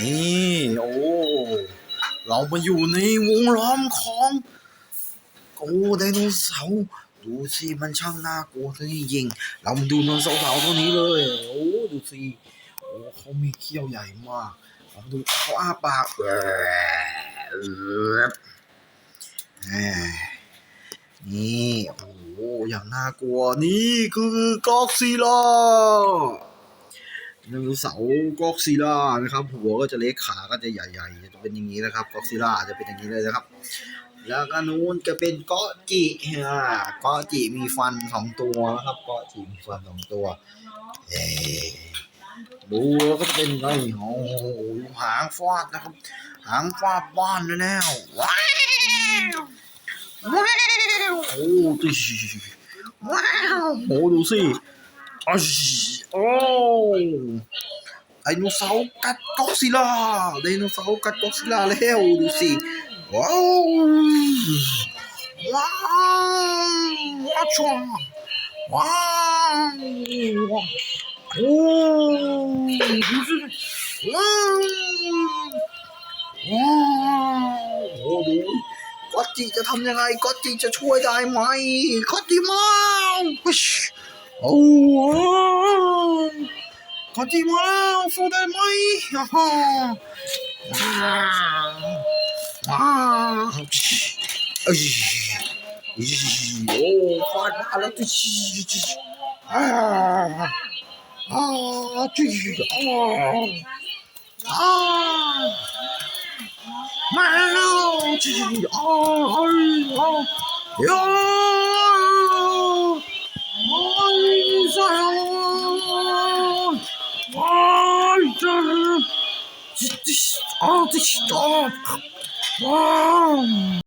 นี่โอ้เรามาอยู่ในวงล้อมของโอ้ไดโนเสาร์ดูสิมันช่างน่ากลัวซะจริงๆเรามาดูไดโนเสาร์ตัวนี้เลยโอ้ดูสิโอ้เขามีเขี้ยวใหญ่มากเราดูเขาอ้าปากแหวบแหมนี่โอ้อย่างน่ากลัวนี่คือกอกซีลา ไดโนเสาร์กอกซิล่านะครับ หัวก็จะเล็กขาก็จะใหญ่ๆ จะเป็นอย่างนี้นะครับกอกซิล่าจะเป็นอย่างนี้เลยนะครับ แล้วก็นู้นจะเป็นเกาะจิอ่าเกาะจิมีฟันสองตัวนะครับเกาะจิมีฟันสองตัวเอ๊ดูแล้วก็จะเป็นไงโอ้โหหางฟาดนะครับ หางฟาดบ้านแน่ๆว้าวว้าวโอ้ดิว้าวโอ้ดูสิอ้ย โอ้ไดโนเสาร์กัดก็อดซิล่าไดโนเสาร์กัดก็อดซิล่าแล้วดูสิว้าวว้าวว้าวชัวว้าวโอ้ดูสิว้าวว้าวโอ้ดูก็อตจิจะทำยังไงก็อตจิจะช่วยได้ไหมก็อตจิมาวิชโอ้ ขอจีมาแล้วสู้ได้ไหมฮ่าฮ่าว้าวว้าาอ่า Wow!